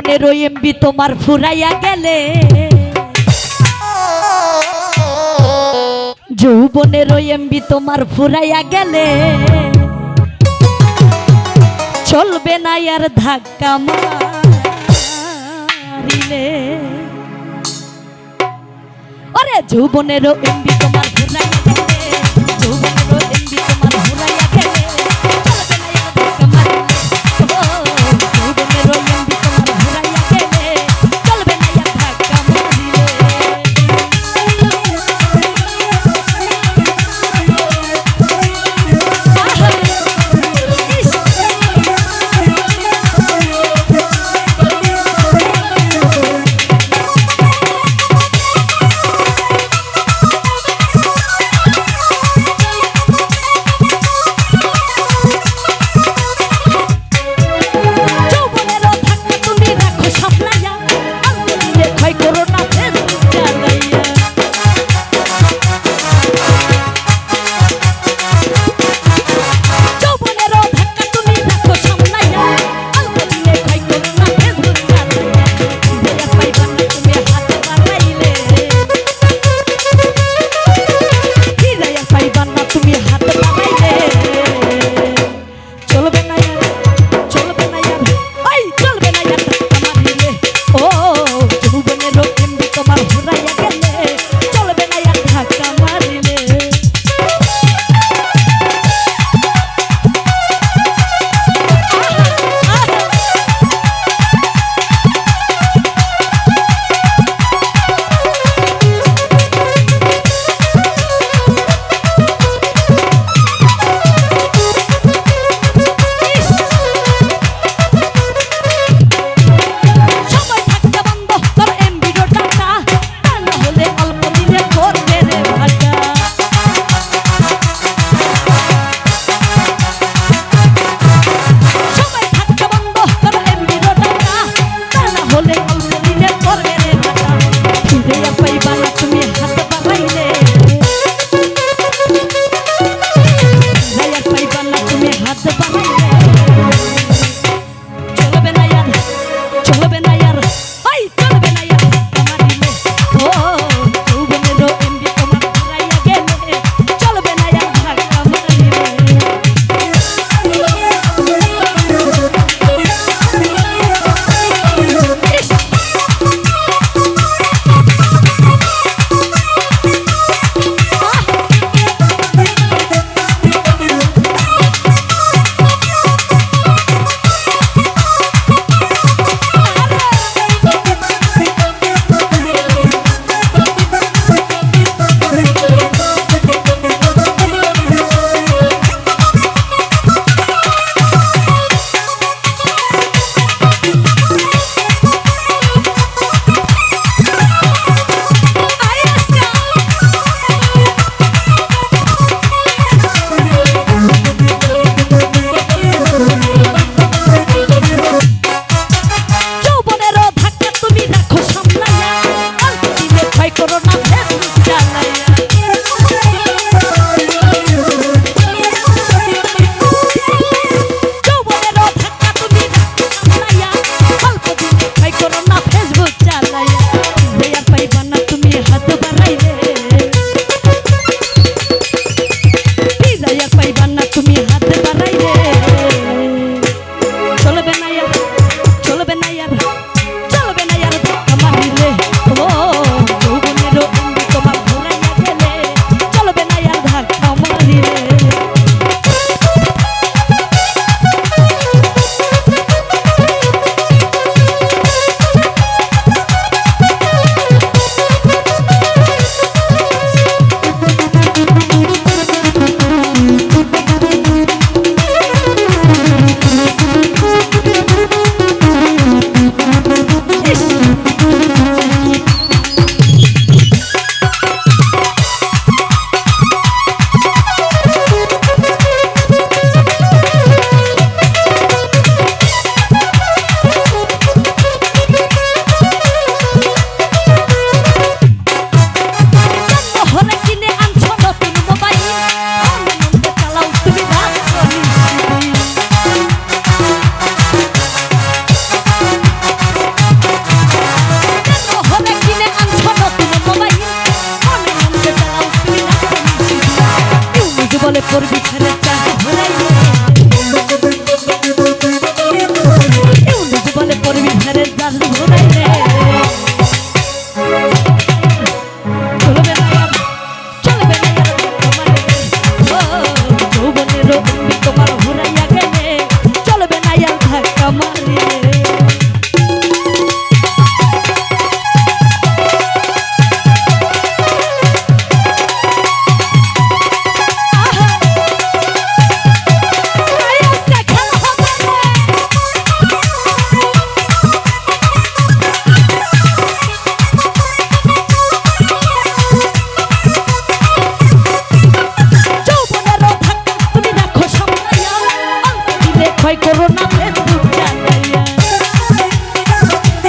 পনেরো এমবি তোমার ফুরাইয়া গেলে। যৌবনেরও এমবি তোমার ফুরাইয়া গেলে। চলবে না আর ধাক্কা মারিলে। ওরে যৌবনেরও এমবি তোমার